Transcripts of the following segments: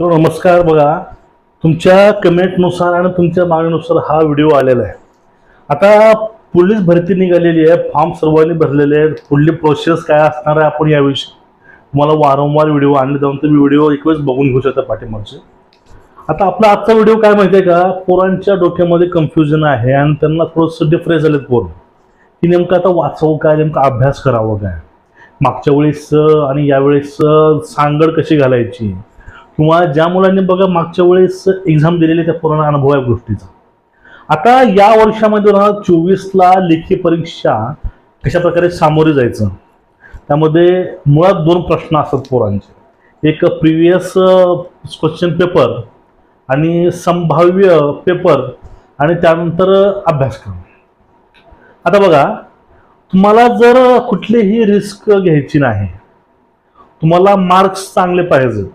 तर नमस्कार बघा. तुमच्या कमेंटनुसार आणि तुमच्या मागणीनुसार हा व्हिडिओ आलेला आहे. आता पोलीस भरती निघालेली आहे. फॉर्म सर्वांनी भरलेले आहेत. पुढली प्रोसेस काय असणार आहे आपण याविषयी तुम्हाला वारंवार व्हिडिओ आणले जाऊन तुम्ही व्हिडिओ एक वेळेस बघून घेऊ शकता पाठीमागचे. आता आपला आजचा व्हिडिओ काय माहिती आहे का? पोरांच्या डोक्यामध्ये कन्फ्युजन आहे आणि त्यांना थोडंसं डिफरेन्स झालेत पोरं. की नेमकं आता वाचवं काय? नेमकं अभ्यास करावं काय? मागच्या वेळेस आणि यावेळेस सांगड कशी घालायची? किंवा ज्या मुलांनी बघा मागच्या वेळेस एक्झाम दिलेली त्या पूर्ण अनुभव आहे गोष्टीचा. आता या वर्षामध्ये दोन हजार चोवीसला लेखी परीक्षा कशा प्रकारे सामोरे जायचं? त्यामध्ये मुळात दोन प्रश्न असतात पोरांचे. एक प्रिव्हियस क्वेश्चन पेपर आणि संभाव्य पेपर आणि त्यानंतर अभ्यासक्रम. आता बघा तुम्हाला जर कुठलीही रिस्क घ्यायची नाही तुम्हाला मार्क्स चांगले पाहिजेत.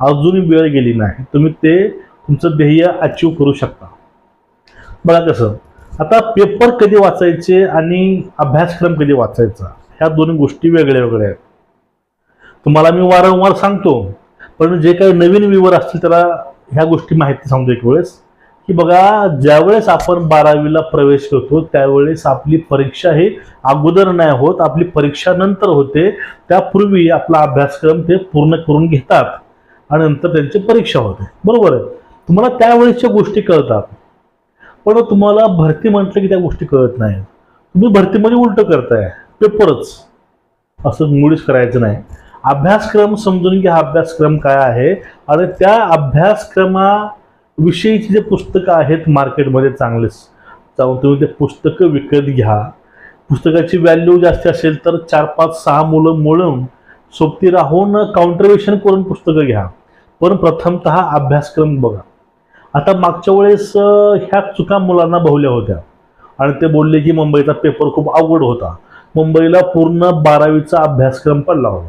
अजूनही वेळ गेली नाही. तुम्ही ते तुमचं ध्येय अचीव करू शकता. बघा कसं आता पेपर कधी वाचायचे आणि अभ्यासक्रम कधी वाचायचा ह्या दोन्ही गोष्टी वेगळ्या वेगळ्या आहेत. तुम्हाला मी वारंवार सांगतो पण जे काही नवीन व्ह्यूवर असतील त्याला ह्या गोष्टी माहिती सांगतो एक वेळेस की बघा ज्यावेळेस आपण बारावीला प्रवेश करतो त्यावेळेस आपली परीक्षा ही अगोदर नाही होत आपली परीक्षा नंतर होते त्यापूर्वी आपला अभ्यासक्रम ते पूर्ण करून घेतात. आणि नंतर त्यांची परीक्षा होते. बरोबर आहे? तुम्हाला त्यावेळेसच्या गोष्टी कळतात. पण तुम्हाला भरती म्हटलं की त्या गोष्टी कळत नाही तुम्ही भरतीमध्ये उलट करताय. पेपरच. असं मुळीच करायचं नाही. अभ्यासक्रम समजून घ्या हा अभ्यासक्रम काय आहे. आणि त्या अभ्यासक्रमाविषयीची जे पुस्तकं आहेत मार्केटमध्ये चांगलेच जाऊन तुम्ही ते पुस्तकं विकत घ्या. पुस्तकाची व्हॅल्यू जास्त असेल तर चार पाच सहा मुलं मिळून सोबती राहून काउंटरवेशन करून पुस्तकं घ्या. पण प्रथमत अभ्यासक्रम बघा. आता मागच्या वेळेस ह्या चुका मुलांना बहुल्या होत्या. आणि ते बोलले की मुंबईचा पेपर खूप अवघड होता. मुंबईला पूर्ण बारावीचा अभ्यासक्रम पडला होता.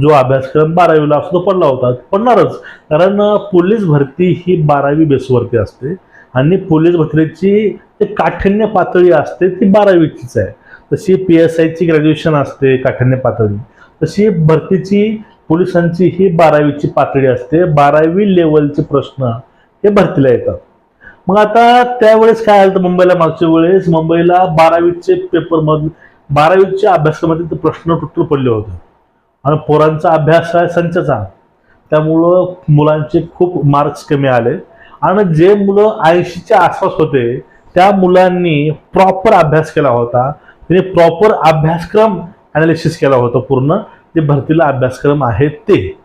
जो अभ्यासक्रम बारावीला असतो तो पडला होता. पडणारच. कारण पोलीस भरती ही बारावी बेसवरती असते. आणि पोलीस भरतीची जे काठिण्य पातळी असते ती बारावीचीच आहे. तशी पी एस आयची ग्रॅज्युएशन असते काठिण्य पातळी. तशी भरतीची पोलिसांची ही बारावीची पातळी असते. बारावी लेवलचे प्रश्न हे भरतीला येतात. मग आता त्यावेळेस काय आलं तर मुंबईला? मागच्या वेळेस मुंबईला बारावीचे पेपर मध बारावीच्या अभ्यासक्रमातील ते प्रश्न टोटल पडले होते. आणि पोरांचा अभ्यास आहे संचचा. त्यामुळं मुलांचे खूप मार्क्स कमी आले. आणि जे मुलं ऐंशीच्या आसपास होते त्या मुलांनी प्रॉपर अभ्यास केला होता. त्यांनी प्रॉपर अभ्यासक्रम अनालिसिस केला होता पूर्ण. जे भरतीला अभ्यासक्रम आहेत ते.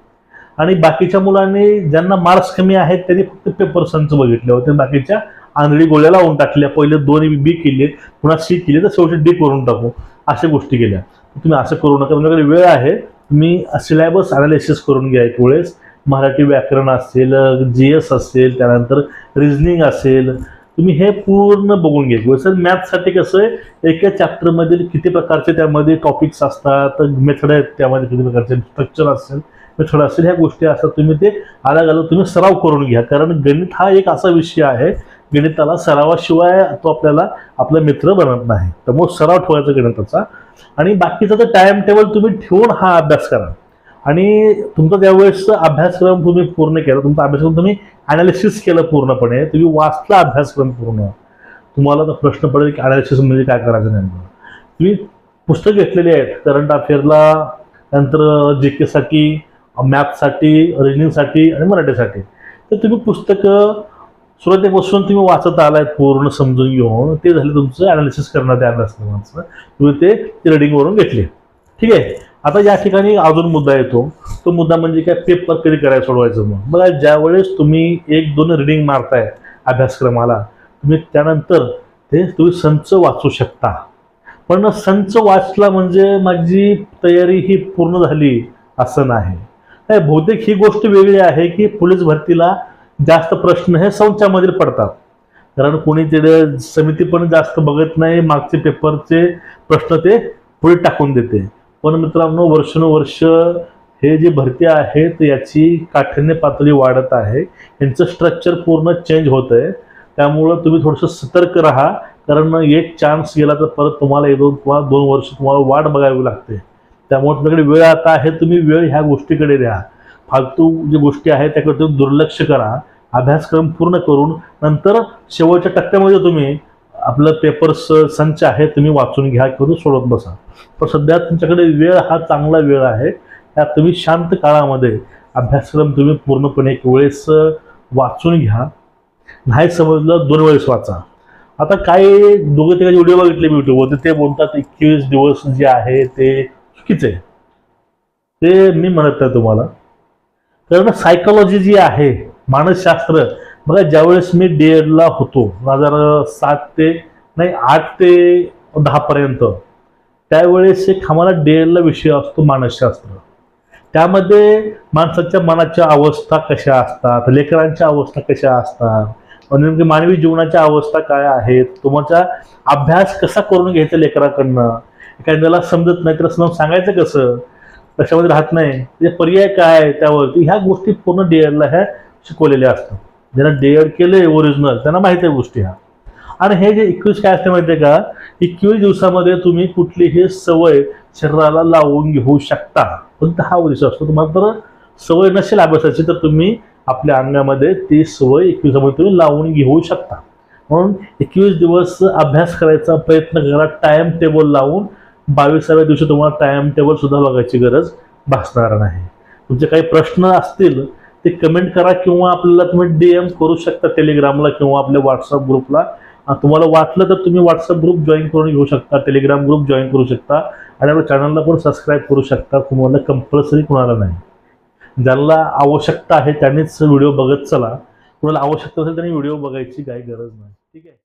आणि बाकीच्या मुलांनी ज्यांना मार्क्स कमी आहेत त्यांनी फक्त पेपर संच बघितले होते. बाकीच्या आंधळी गोळ्या लावून टाकल्या. पहिले दोन बी केले पुन्हा सी केली तर शेवटी डी करून टाकू. अशा गोष्टी केल्या. तुम्ही असं करू नका. तुमच्याकडे वेळ आहे. तुम्ही सिलेबस अनालिसिस करून घ्या एक वेळेस. मराठी व्याकरण असेल जी एस असेल त्यानंतर रिझनिंग असेल तुम्ही हे पूर्ण बघून घ्या. सर मॅथसाठी कसं आहे एका चॅप्टरमधील किती प्रकारचे त्यामध्ये टॉपिक्स असतात मेथड आहेत त्यामध्ये किती प्रकारचे स्ट्रक्चर असेल मेथड असेल ह्या गोष्टी असतात तुम्ही ते अलग अलग तुम्ही सराव करून घ्या. कारण गणित हा एक असा विषय आहे गणिताला सरावाशिवाय तो आपल्याला आपला मित्र बनत नाही. त्यामुळे सराव ठेवायचा गणिताचा. आणि बाकीचा तर टाइम टेबल तुम्ही ठेवून हा अभ्यास करा. आणि तुमचा त्यावेळेस अभ्यासक्रम तुम्ही पूर्ण केला तुमचा अभ्यासक्रम तुम्ही अनालिसिस केलं पूर्णपणे तुम्ही वाचला अभ्यासक्रम पूर्ण तुम्हाला तर प्रश्न पडेल की अनालिसिस म्हणजे काय करायचं नेमकं. तुम्ही पुस्तक घेतलेली आहेत करंट अफेअरला नंतर जे केसाठी मॅथसाठी रिजनिंगसाठी आणि मराठीसाठी. तर तुम्ही पुस्तकं सुरुवातीपासून तुम्ही वाचत आलाय पूर्ण समजून घेऊन ते झाले तुमचं अनालिसिस करणार त्या अभ्यासक्रमाचं तुम्ही ते रिडिंगवरून घेतले. ठीक आहे? आता या ठिकाणी अजून मुद्दा येतो तो मुद्दा म्हणजे काय? पेपर कधी करायला सोडवायचं मग बघा ज्यावेळेस तुम्ही एक दोन रिडिंग मारताय अभ्यासक्रमाला तुम्ही त्यानंतर ते तुम्ही संच वाचू शकता. पण संच वाचला म्हणजे माझी तयारी ही पूर्ण झाली असं नाही. नाही बहुतेक ही गोष्ट वेगळी आहे की पोलीस भरतीला जास्त प्रश्न हे संचामध्ये पडतात. कारण कोणी तिथे समिती पण जास्त बघत नाही मागचे पेपरचे प्रश्न ते पुढे टाकून देते. पण मित्रांनो वर्षानुवर्ष हे जे भरती आहेत याची काठिण्य पातळी वाढत आहे. यांचं स्ट्रक्चर पूर्ण चेंज होत आहे. त्यामुळं तुम्ही थोडंसं सतर्क राहा. कारण एक चान्स गेला तर परत तुम्हाला एक दोन किंवा दोन वर्ष तुम्हाला वाट बघावी लागते. त्यामुळे तुमच्याकडे वेळ आता आहे तुम्ही वेळ ह्या गोष्टीकडे द्या. फालतू जे गोष्टी आहेत त्याकडे तुम्ही दुर्लक्ष करा. अभ्यासक्रम पूर्ण करून नंतर शेवटच्या टप्प्यामध्ये तुम्ही आपलं पेपर्स संच आहे तुम्ही वाचून घ्या करून सोडत बसा. पण सध्या तुमच्याकडे वेळ हा चांगला वेळ आहे. या तुम्ही शांत काळामध्ये अभ्यासक्रम तुम्ही पूर्णपणे एक वेळेस वाचून घ्या. नाही समजलं दोन वेळेस वाचा. आता काही दोघं तिघाचे व्हिडिओ बघितले मी युट्यूबवर ते बोलतात एकवीस दिवस जे आहे ते चुकीचे. आहे. ते मी म्हणत नाही तुम्हाला. कारण सायकोलॉजी जी आहे मानसशास्त्र बघा ज्यावेळेस मी डी एडला होतो दोन हजार सात ते नाही आठ ते दहापर्यंत त्यावेळेस एक आम्हाला डी एडला विषय असतो मानसशास्त्र. त्यामध्ये माणसाच्या मनाच्या अवस्था कशा असतात लेकरांच्या अवस्था कशा असतात नेमकी मानवी जीवनाच्या अवस्था काय आहेत तुमचा अभ्यास कसा करून घ्यायचा लेकराकडनं एखाद्याला समजत नाही तर समजावून सांगायचं कसं? लक्षामध्ये राहत नाही त्याचे पर्याय काय आहे त्यावरती? ह्या गोष्टी पूर्ण डीएडला ह्या शिकवलेल्या असतात. ज्यांना डीएड केले ओरिजिनल त्यांना माहिती आहे गोष्टी ह्या. आणि हे जे एकवीस काय असते माहिती आहे का? एकवीस दिवसामध्ये तुम्ही कुठलीही सवय शरीराला लावून घेऊ शकता. पण हा उद्देश असतो. तुम्हाला तर सवय नसेल अभ्यासाची तर तुम्ही आपल्या अंगामध्ये ती सवय एकवीसामध्ये तुम्ही लावून घेऊ शकता. म्हणून एकवीस दिवस अभ्यास करायचा प्रयत्न करा. टाइम टेबल लावून बावीसाव्या दिवशी तुम्हाला टाइम टेबल सुद्धा बघायची गरज भासणार नाही. तुमचे काही प्रश्न असतील ते कमेंट करा किंवा आपल्याला तुम्ही डीएम करू शकता टेलिग्रामला किंवा आपल्या व्हॉट्सअप ग्रुपला तुम्हाला वाटलं तर तुम्ही व्हॉट्सअप ग्रुप जॉईन करून घेऊ शकता टेलिग्राम ग्रुप जॉईन करू शकता. आणि आपल्या चॅनलला पण सबस्क्राईब करू शकता. तुम्हाला कंपल्सरी कुणाला नाही. ज्यांना आवश्यकता आहे त्यांनीच व्हिडिओ बघत चला. कुणाला आवश्यकता असेल त्यांनी व्हिडिओ बघायची काही गरज नाही. ठीक आहे?